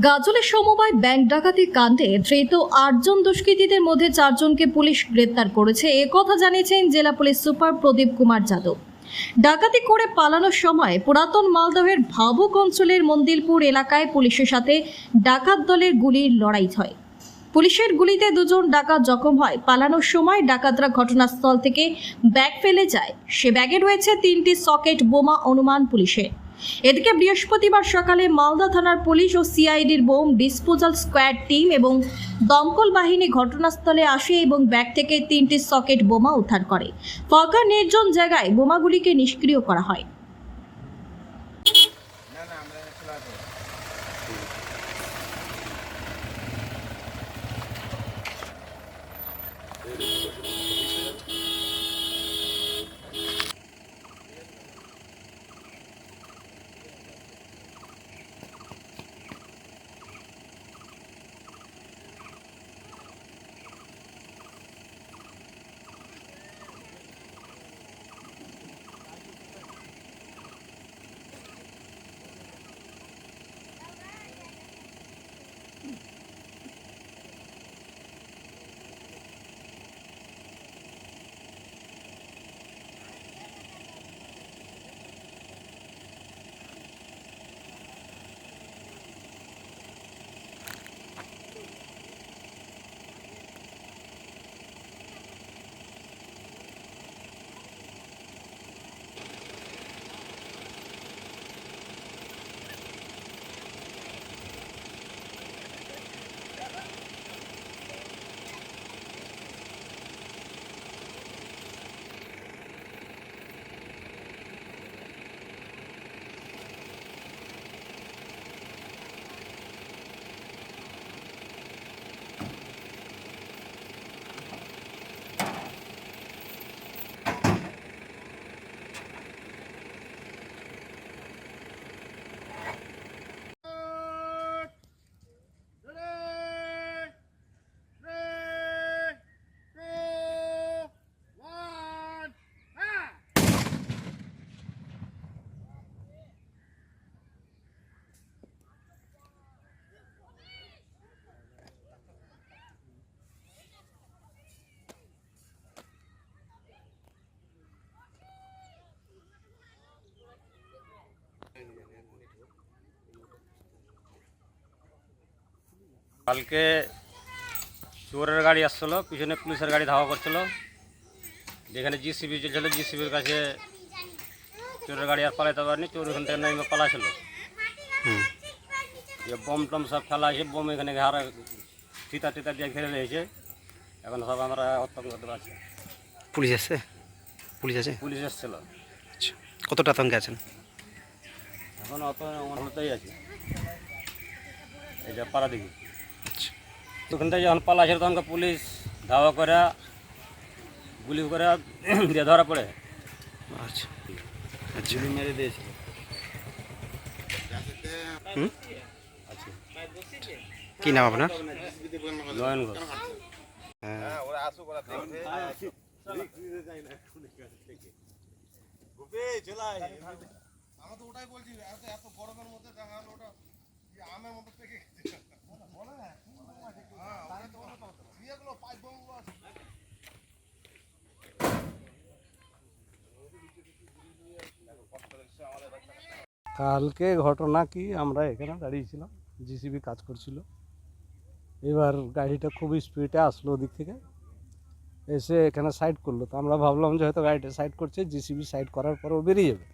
গাজলের সমবায় ব্যাংক ডাকাতি কাণ্ডে ধৃত আটজন দুষ্কৃতীদের মধ্যে চারজনকে পুলিশ গ্রেপ্তার করেছে। একথা জানিয়েছেন জেলা পুলিশ সুপার প্রদীপ কুমার যাদব। ডাকাতি করে পালানোর সময় পুরাতন মালদহের ভাবুক অঞ্চলের মন্দিরপুর এলাকায় পুলিশের সাথে ডাকাত দলের গুলির লড়াই হয়। পুলিশের গুলিতে দুজন ডাকাত জখম হয়। পালানোর সময় ডাকাতরা ঘটনাস্থল থেকে ব্যাগ ফেলে যায়। সে ব্যাগে রয়েছে তিনটি সকেট বোমা, অনুমান পুলিশের। এদিকে বৃহস্পতিবার সকালে মালদা থানার পুলিশ ও সিআইডির বোম ডিসপোজাল স্কোয়াড টিম এবং দমকল বাহিনী ঘটনাস্থলে আসে এবং ব্যাগ থেকে তিনটি সকেট বোমা উদ্ধার করে। ফাঁকা নির্জন জায়গায় বোমাগুলিকে নিষ্ক্রিয় করা হয়। কালকে চোরের গাড়ি আসছিল পিছনে পুলিশের গাড়ি ধাওয়া করছিল। যেখানে জিসিবি চলছিল জিসিবির কাছে চোরের গাড়ি আর পালাতে পারেনি চোর ওখান থেকে নেমে পালাছিল যে বম টম সব ফেলা আছে বোম এখানে ঘাড়ে ফিতা টিতা দিয়ে ঘিরে রয়েছে। এখন সব আমরা হত্যা করতে পারছি পুলিশ এসছে? পুলিশ আছে? পুলিশ এসছিল। আচ্ছা। কতটা আতঙ্কে আছেন? এখন অত হতেই আছে। এই যে পাড়া দেখি ওখান থেকে যখন পালা ছিল তখন পুলিশ ধাওয়া করে গুলি করে দিয়ে ধরা পড়ে। আচ্ছা। আচ্ছা। গুলি মেরে দিয়েছিল। আচ্ছা কী নাম আপনার? নয়ন ঘোষ। হ্যাঁ। আমরা তো ওটাই বলছি এত গরমের মধ্যে দেখা গেল ওটা আমের মতো পেকে গেছে। কালকে ঘটনা কি? আমরা এখানে দাঁড়িয়েছিলাম, জিসিবি কাজ করছিল। এবার গাড়িটা খুব স্পিডে আসলো ওদিক থেকে। এসে এখানে সাইড করল। তো আমরা ভাবলাম যে হয়তো গাড়িটা সাইড করছে, জিসিবি সাইড করার পর ও বেরিয়ে যাবে।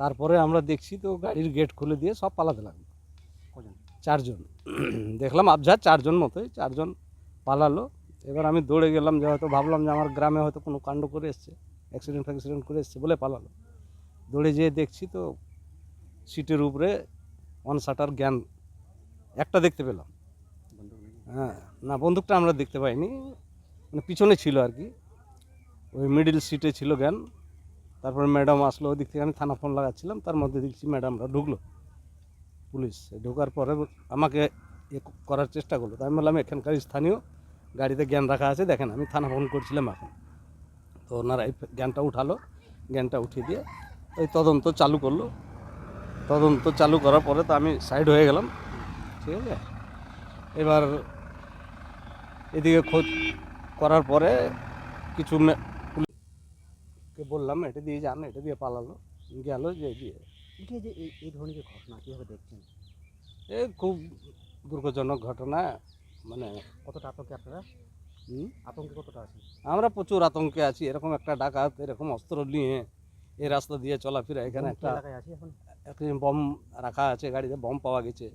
তারপরে আমরা দেখছি তো গাড়ির গেট খুলে দিয়ে সব পালাতে লাগল। চারজন। দেখলাম আবঝা চারজন মতোই, চারজন পালালো। এবার আমি দৌড়ে গেলাম যে হয়তো ভাবলাম যে আমার গ্রামে হয়তো কোনো কাণ্ড করে এসছে অ্যাক্সিডেন্ট ফ্যাক্সিডেন্ট করে এসছে বলে পালালো। দৌড়ে যেয়ে দেখছি তো সিটের উপরে ওয়ান শাটার জ্ঞান একটা দেখতে পেলাম। হ্যাঁ না বন্দুকটা আমরা দেখতে পাইনি মানে পিছনে ছিল আর কি। ওই মিডিল সিটে ছিল জ্ঞান। তারপরে ম্যাডাম আসলো, ওদিক থেকে আমি থানা ফোন লাগাচ্ছিলাম, তার মধ্যে দেখছি ম্যাডামরা ঢুকলো। পুলিশ ঢোকার পরে আমাকে এ করার চেষ্টা করল। তো আমি বললাম, এখানকার স্থানীয় গাড়িতে জ্ঞান রাখা আছে, দেখেন আমি থানা ফোন করছিলাম এখন। তো ওনারা এই জ্ঞানটা উঠালো, জ্ঞানটা উঠিয়ে দিয়ে ওই তদন্ত চালু করল। তদন্ত চালু করার পরে তো আমি সাইড হয়ে গেলাম, ঠিক আছে? এবার এদিকে খোঁজ করার পরে কিছু পুলিশকে বললাম, এটা দিয়ে যান, এটা দিয়ে পালালো। গেল, যে দিয়ে এই যে এই এই ধরনের ঘটনা কীভাবে দেখছেন? এ খুব দুর্ঘটজনক ঘটনা মানে কতটা আতঙ্কে আপনারা? আতঙ্কে কতটা আছেন? আমরা প্রচুর আতঙ্কে আছি এরকম একটা ডাকাত এরকম অস্ত্র নিয়ে এই রাস্তা দিয়ে চলাফেরা এখানে একটা এখন? বম রাখা আছে গাড়িতে বম পাওয়া গেছে।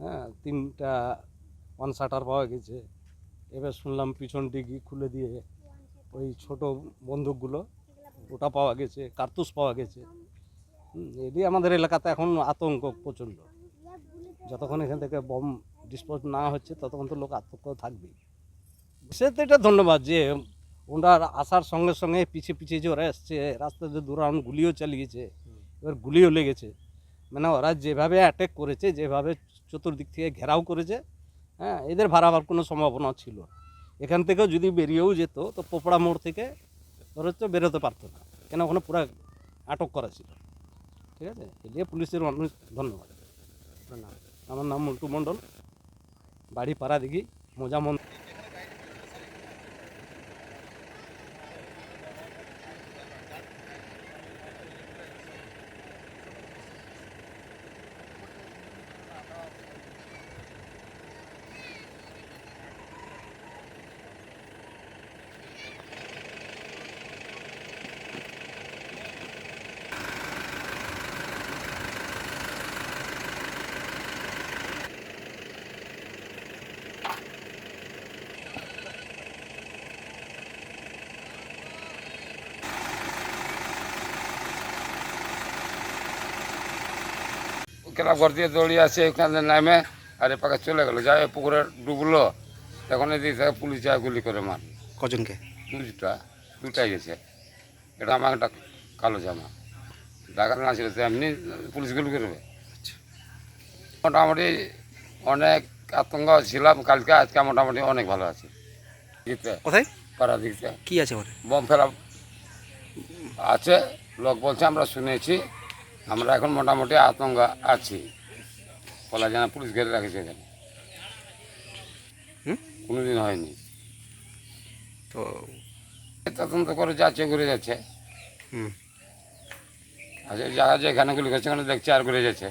হ্যাঁ তিনটা ওয়ান শাটার পাওয়া গেছে। এবার শুনলাম পিছন ডিগি খুলে দিয়ে ওই ছোট বন্দুকগুলো ওটা পাওয়া গেছে কার্তুস পাওয়া গেছে। এটি আমাদের এলাকাতে এখন আতঙ্ক প্রচণ্ড। যতক্ষণ এখান থেকে বম ডিসপোজ না হচ্ছে, ততক্ষণ তো লোক আতঙ্ক থাকবেই। তো এটা ধন্যবাদ যে ওনার আসার সঙ্গে সঙ্গে পিছিয়ে পিছিয়ে যে ওরা এসছে রাস্তাতে দু রাউন্ড গুলিও চালিয়েছে, এবার গুলিও লেগেছে। মানে ওরা যেভাবে অ্যাটেক করেছে, যেভাবে চতুর্দিক থেকে ঘেরাও করেছে হ্যাঁ এদের ভাড়াবার কোনো সম্ভাবনা ছিল এখান থেকেও যদি বেরিয়েও যেত, তো পোপড়া মোড় থেকে ধর হচ্ছে বেরোতে পারতো না। কেন ওখানে পুরো আটক করা ছিল। ঠিক আছে? এদিকে পুলিশের মানুষ ধন্যবাদ। আমার নাম মন্টু মণ্ডল। বাড়ি পাড়া দিঘি মোজা মন ক্লাব ঘর দিয়ে দৌড়িয়ে আসে ওখানে নামে আর এ পাকে চলে গেলো। যাই পুকুরে ডুবলো। তখন এদিক থেকে পুলিশ যায় গুলি করে মার। কজনকে? দুটা দুটাই গেছে। এটা আমার একটা কালো জামা। ডাকাত না ছিল তো এমনি পুলিশ গুলি করবে। মোটামুটি অনেক আতঙ্ক ছিলাম কালকে আজকে মোটামুটি অনেক ভালো আছে। কোথায়? পাড়া দিকতে কি আছে বোম বম ফেলা আছে লোক বলছে আমরা শুনেছি। আমরা এখন মোটামুটি আতঙ্ক আছি। বলা যায় না পুলিশ ঘেরে রাখেছে এখানে? কোনোদিন হয়নি। তো তদন্ত করে যাচ্ছে ঘুরে যাচ্ছে। হুম। আর যে জায়গা যেখানে গুলি করছে ওখানে দেখছে আর ঘুরে যাচ্ছে।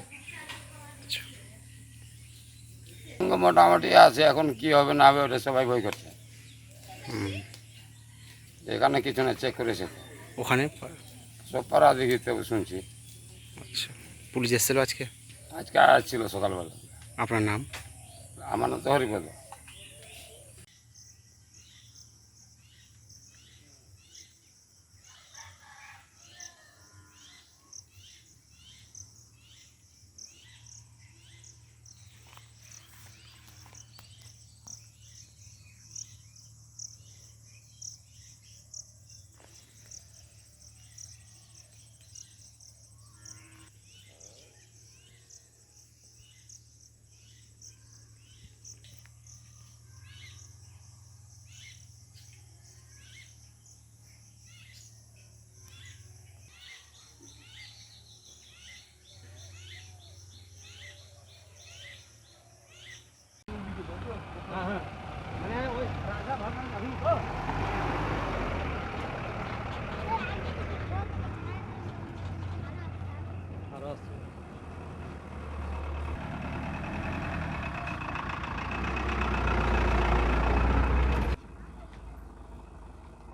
আচ্ছা। মোটামুটি আছে এখন কি হবে না হবে ওটা সবাই ভয় করছে। হুম। এখানে কিছু না চেক করেছে। ওখানে? সব পাড়া দেখিতে শুনছি। আচ্ছা পুলিশ এসেছিল আজকে? আজকে আসছিল সকালবেলা। আপনার নাম? আমার নাম তো হরিপদ